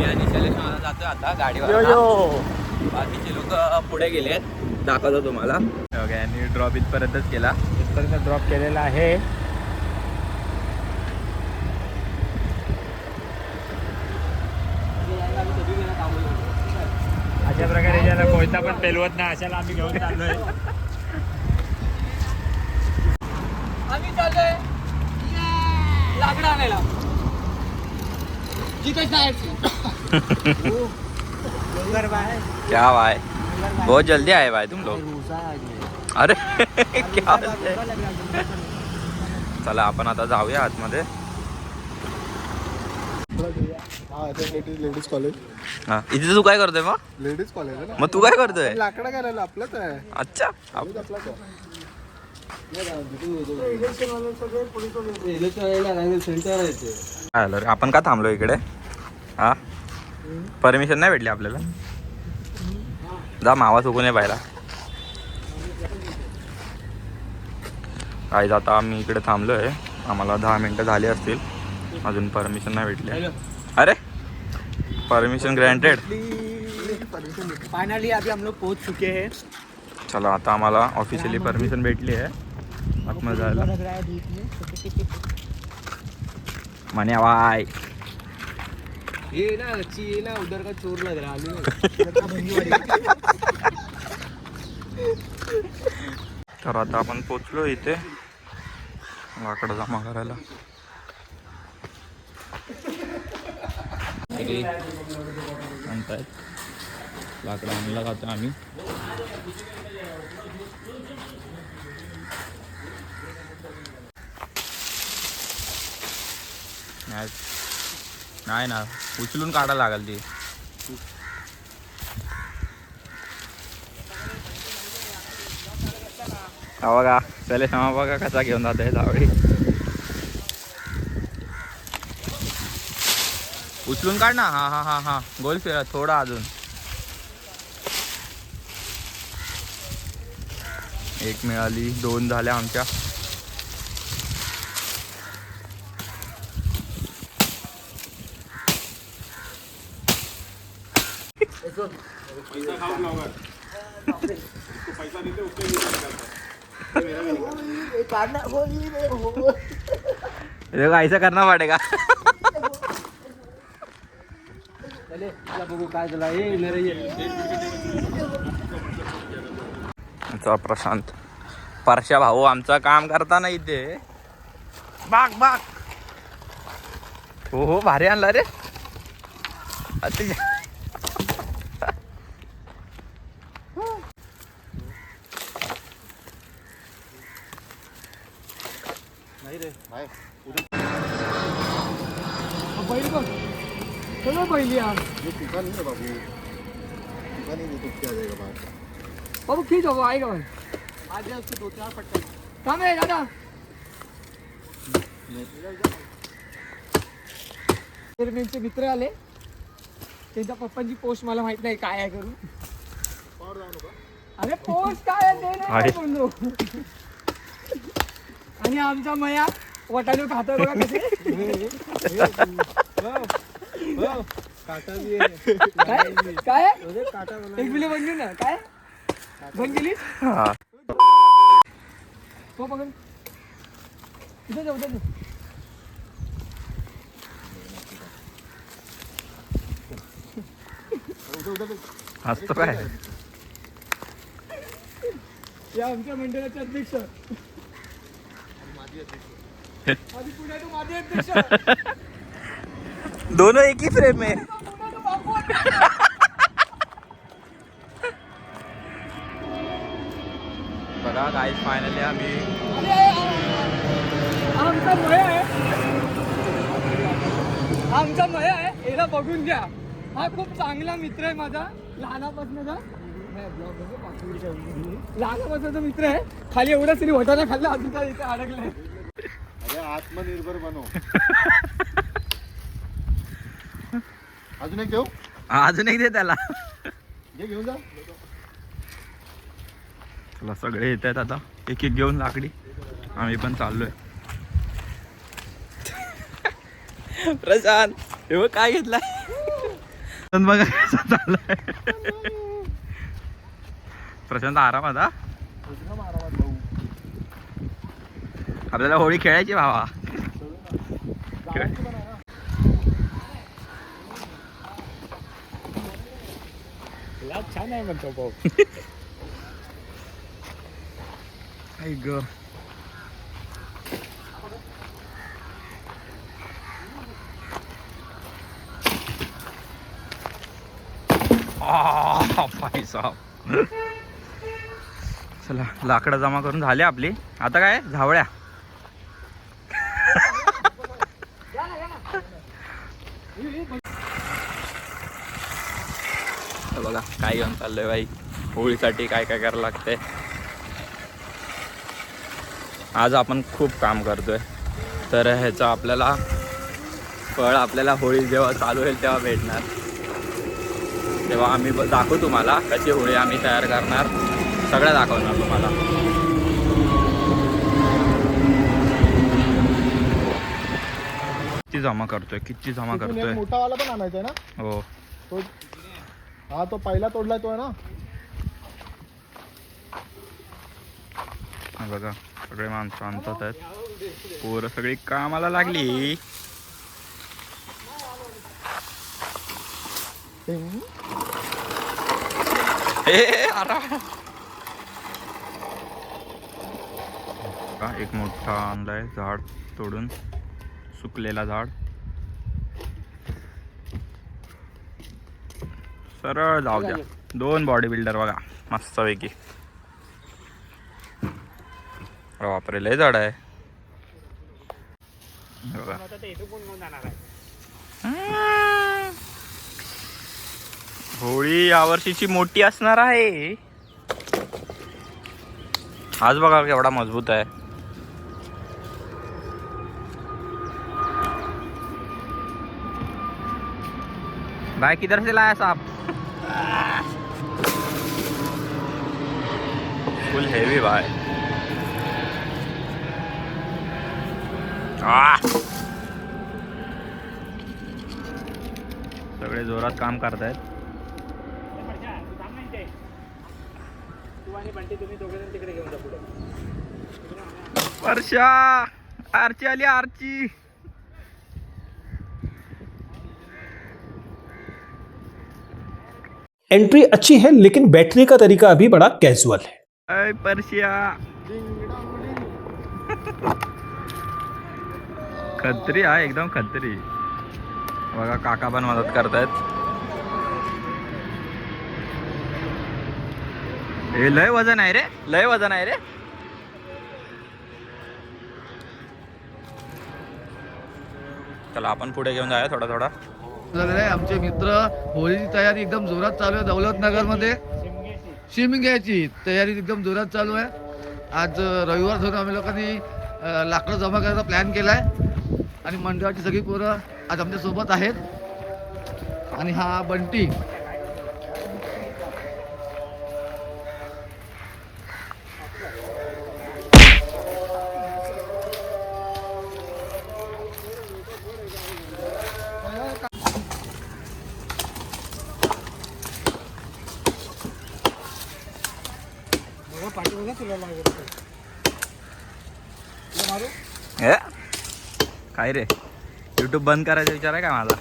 मी आणि शैलेश मला जातोय आता गाडीवर. बाकीचे लोक पुढे गेले आहेत. दाखवतो तुम्हाला. हे यांनी ड्रॉप इथपर्यंतच केला. इथपर्यंत ड्रॉप केलेला आहे. अशा प्रकारे ज्याला कोयता पण पेलवत नाही अशाला आम्ही घेऊन चाललोय. आम्ही चाललोय. लाकडं आणायला. जिथे जायचं क्या भाई? बहुत जल्दी आए भाई तुम लोग। अरे क्या? चला आपण आता जाऊया आतमध्ये. लेडीज कॉलेज हा इथे तू काय करतोय मग? लेडीज कॉलेज मग तू काय करतोय? लाकडं करायला आपलंच आहे. अच्छा. आपलंच आपलाच आहे. काय झालं रे. आपण का थांबलो इकडे? हा? परमिशन नाही भेटली आपल्याला? जा मावा चुकून ये पाहिला काय आता आम्ही इकडे थांबलो आहे आम्हाला दहा मिनटं झाली असतील. अजून परमिशन नाही भेटली. अरे! परमिशन ग्रँटेड फाइनली अभी हम लोग पहुंच चुके हैं. चला आता आम्हाला ऑफिशियली परमिशन भेटली आहे. आतमध्ये जायला. म्हणे वाय. ये ना अच्छी ये ना उधर का चोर लग रहा तर आता आपण पोचलो इथे. लाकडं जमा करायला. म्हणतायत. लाकडं आणलं खातो आम्ही. नाही ना उचलून काढायला लागेल ती. हा बघा चले हा बघा कसा घेऊन जात आहे जावळी उचलून काढ ना हा हा हा हा. गोल फिरा थोडा अजून. एक मिळाली दोन झाल्या आमच्या. हे ऐसा करना पडेगा। चला बघू काय झालं ये। आमचा प्रशांत परशा भाऊ आमचं काम करताना इथे. बाग बाग. हो हो भारी आणला रे. अति. यार ये. तुका नहीं बाबू. तुका बाबू खींच बाबू आएगा भाई आज उसके दो चार पट्टे काम है दादा त्यांचे मित्र आले त्यांच्या पप्पांची पोस्ट मला माहीत नाही काय आहे करून अरे पोस्ट काय आहे आणि आमचा मया वटाणे खातो बघा कसे काटा भी है काय काय एक बिले बनली ना काय गेली हा। हो इथे जाऊ काय या आमच्या मंडळाचे अध्यक्ष माझे अध्यक्ष दोनों एक ही फ्रेम आहे फायनली आम्ही. हा आमचा मया आहे. हा आमचा मया आहे. याला बघून घ्या. हा खूप चांगला मित्र आहे माझा. लहानापासूनचा. लहानापासूनचा मित्र आहे. खाली एवढा तरी वटाणा खाल्ला अजून काय इथे अडकलाय. अरे आत्मनिर्भर बनव अजून एक देऊ? अजून एक दे त्याला. घे घेऊन जा. चला सगळे येत आहेत आता. एक एक घेऊन लाकडी. आम्ही पण चाललोय. प्रशांत हे काय घेतलाय. प्रशांत बघा कसा चाललाय. प्रशांत आरामात हा? आपल्याला होळी खेळायची भावा. छान आहे म्हणतो भाऊ. आई ग आह, चला लाकडं जमा करून झाले आपली. आता काय? झावळ्या. बघा काय घेऊन चाललंय बाई. होळीसाठी काय काय करायला लागतंय? आज आपण खूप काम करतोय. तर ह्याचं आपल्याला फळ आपल्याला होळी जेव्हा चालू होईल तेव्हा भेटणार. तेव्हा आम्ही दाखवू तुम्हाला कशी होळी आम्ही तयार करणार. सगळं दाखवणार तुम्हाला. किती जमा करतोय किती जमा करतोय. मोठा वाला पण आणायचा ना? हो. तो हा तो पहिला तोडलाय तो ना? बघा सगळे माणसं आणतात आहेत. पोरं सगळी कामाला लागली. एक मोठा आणलाय झाड तोडून सुकलेला झाड. सरळ जाऊ द्या. दोन बॉडी बिल्डर बघा मस्तपैकी. बापरे लय झाड आहे. हे होळी यावर्षीची मोठी असणार आहे. आज बघा केवढा मजबूत आहे. भाई किधर से लाया साहब फुल हेवी भाई जण तिकडे घेऊन जा पुढे वर्षा आरची आली आरची एंट्री अच्छी है लेकिन बैठने का तरीका अभी बड़ा कैजुअल है। अय परशिया। खत्री आहे एकदम खत्री. बघा काका पण मदत करतायत. हे लय वजन आहे रे. लय वजन आहे रे. चला आपण पुढे घेऊन जाऊया थोडा थोडा. आहे आमचे मित्र होळीची तयारी एकदम जोरात चालू आहे दौलतनगरमध्ये शिमग्याची तयारी एकदम जोरात चालू आहे. आज रविवार धरून आम्ही लोकांनी लाकडं जमा करायचा प्लॅन केला आहे आणि मंडळाची सगळी पोरं आज आमच्यासोबत आहेत. आणि हा बंटी. हे? काय रे. युट्यूब बंद करायचा विचार आहे का माझा?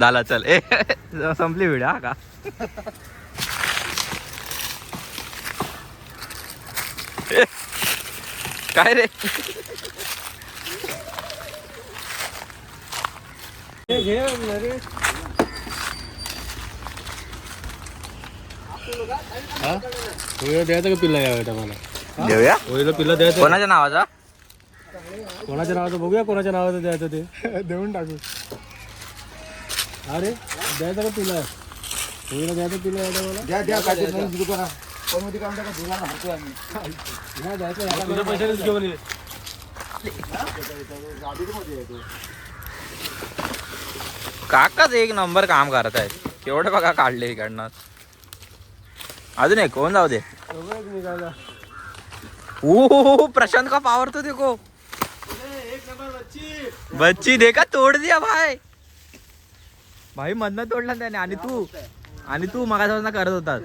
झाला चल. ए संपली व्हिडिओ हा का? काय रे? द्यायचं का पिल्ला यावेळी मला? देऊया? होळीला पिल्ला द्यायचं. कोणाच्या नावाचा? कोणाच्या नावाचं बघूया कोणाच्या नावाचं द्यायचं ते. देऊन टाकू. अरे द्यायचं का तुला होईना द्यायचं मला? द्या द्या काय दुकान दुकान आम्ही. द्यायचं तुझ्या पैशानेच घेऊन ये. काकाच एक नंबर काम करत आहेत. केवढे बघा काढले इकडनं. अजून एक कोण जाऊ दे. ओ प्रशांत का पावर तो देखो। बच्ची देखा तोड दिया भाई। भाई मधनं तोडला त्याने. आणि तू आणि तू मगापासून करत होतास.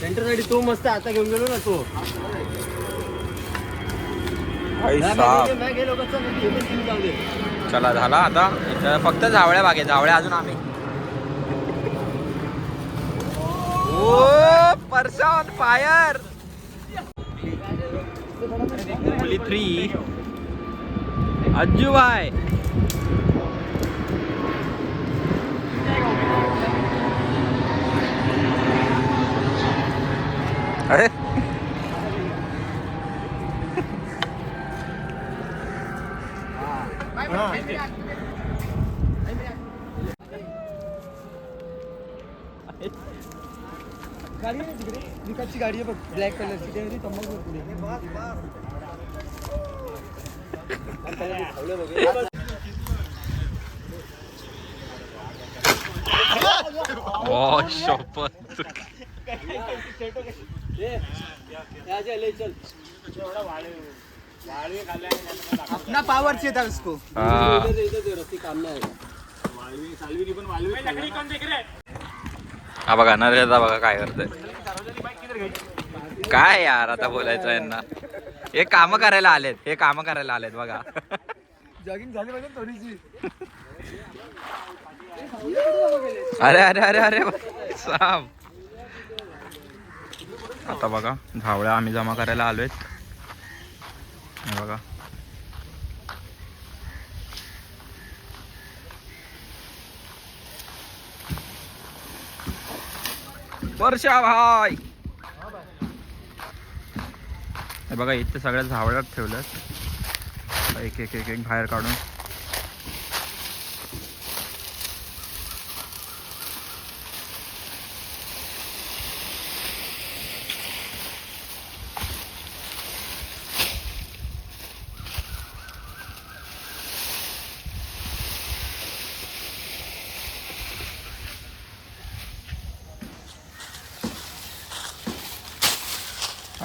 सेंटरसाठी तो मस्त आता घेऊन गेलो ना तो. भाई गेलो चला झाला आता. इथं फक्त जावळ्या बागे जावळ्या अजून आम्ही. ओ परसा ऑन फायर. ઓલી થ્રી અજ્જુભાઈ અરે बघ ब्लॅक कलरची ते रे तंबाखू पुढे शपथ अपना पावर से था उसको. हा. बघा नरेंद्र बघा काय करतोय. काय यार आता बोलायचं यांना. हे काम करायला आलेत हे काम करायला आलेत बघा. जॉगिंग झाली पाहिजे थोडीशी. अरे अरे अरे अरे साप आता बघा झावळ्या आम्ही जमा करायला आलोय बघा. वर्षा भाई हे बघा इथे सगळ्या झावळ्यात ठेवल्यात. एक एक एक एक बाहेर काढून.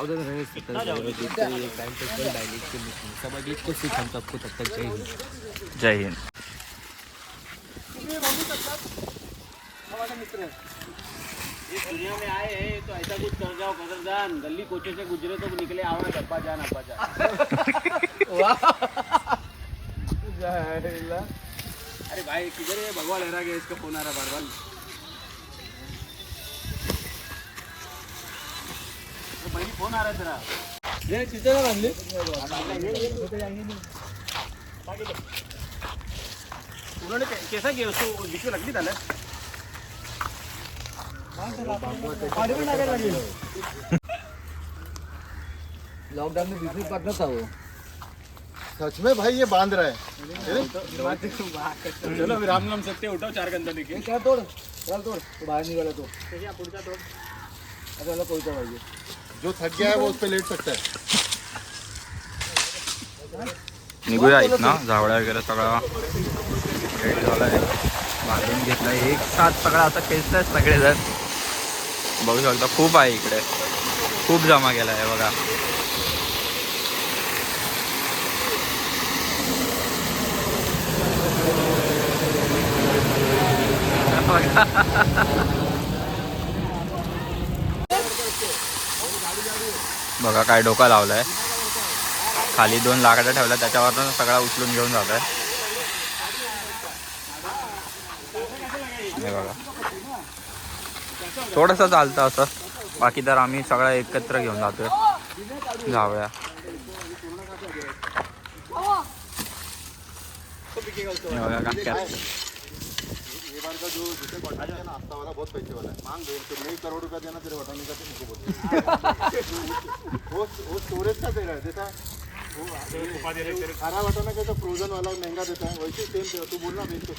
रे बांधव अरे बाँध ना मध्ये बाबू टाक परशा घे. जय हिंद इस दुनिया में आए हैं तो ऐसा कुछ कर जाओ कदरदान गली कोचे से गुजरे तो निकले आवा अब्बा जान अब्बा जान अरे भाई किधर है? भगवान लहरा गया इसका फ़ोन आ रहा बार बार है बांधले कैसा लॉकडाउन में बिज़नेस पार्टनर था वो सच में भाई ये बाँध रहा है। चलो। राम नाम सकते उठाओ चार गंदा लेके। क्या तोड़ चल तोड़ तो बाहर निकाला तो। पुढचा तोड। आता याला पोहोचा पाहिजे. जो थक गया है वो उस पर लेट सकता है. निघूया इथनं. झावळ्या वगैरे सगळा रेडी झालाय. बांधून घेतलाय. एक साथ सगळा आता खेचतायत सगळेजण. बघू शकता खूप आहे इकडे. खूप जमा केलाय बघा. बघा. बघा काय डोका आहे खाली दोन लाकडं ठेवल्या त्याच्यावरनं सगळा उचलून घेऊन जात आहे बघा. थोडंसं चालतं असं. बाकी तर आम्ही सगळं एकत्र घेऊन जातोय. जाऊया. बघा काक्या. बार का जो जिसे वटाने है ना हफ़्ता वाला बहुत पैसे वाला है। मांग दो तो नहीं करोड़ रुपया देना तेरे वटाने का तो मुझको बोल वो वो स्टोरेज का दे रहा है वो हरा वटाना कैसा फ्रोजन वाला महँगा देता है वैसे सेम दे तू बोलना बेच को।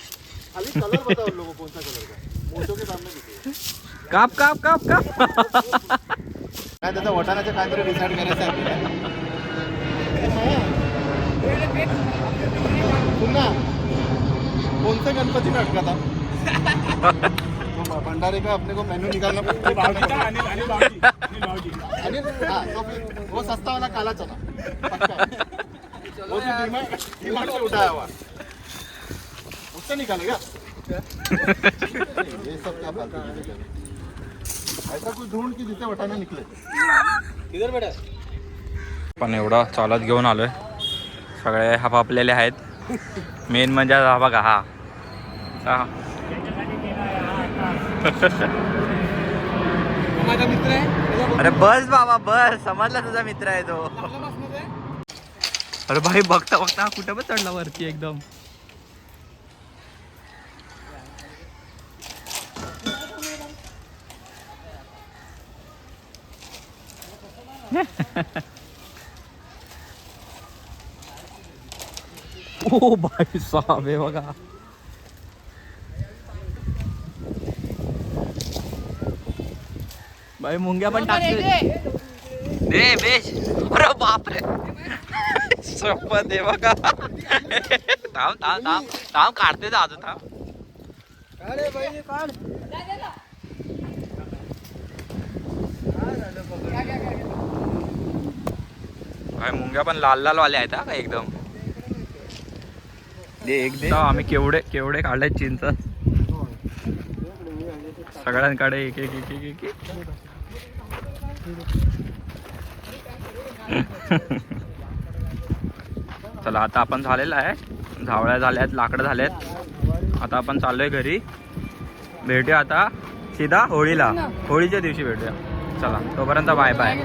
खाली कलर बताओ उन लोगों कौन सा कलर का मोटो के सामने दिखे। काप काप काप काप। काय त्याचा वटाण्याचं काहीतरी डिसाईड करायचं आहे पुन्हा कोणता गणपती नाटक आता तो भंडारे का अपने को मेन्यू निकालना पड़ता है? अनिल हाँ तो फिर वो सस्ता वाला काला चना। पक्का। वो भी डीमार्ट डीमार्ट से उठाया हुआ। उससे निकालेगा? ये सब क्या चीज़ें हैं? ऐसा कुछ ढूंढ की जिससे वटाने निकले। पण एवढा चालत घेऊन आलोय. सगळे आपापलेले आहेत. मेन म्हणजे हा बघा हा. हा. माझा मित्र आहे. अरे बस बाबा बस. समजला तुझा मित्र आहे तो. अरे भाई बघता बघता. कुठं पण चढला वरती एकदम. ओ भाई साहब हे बघा. भाई मुंग्या पण टाकते. दे बेश अरे बापरे. शपथ आहे बघा. थांब थांब थांब. थांब काढते जा अजून थांब. काय मुंग्या पण लाल लाल वाल्या आहेत हा का एकदम? दे एक दे. आम्ही केवढे केवढे काढले चिंच? सगळ्यांकडे एक एक एक एक एक एक. चला आता आपण झालेला आहे. झावळ्या झाल्यात लाकडं झाल्यात आता आपण चाललोय घरी. भेटूया आता सीधा होळीला. होळीच्या दिवशी भेटूया. चला तोपर्यंत बाय बाय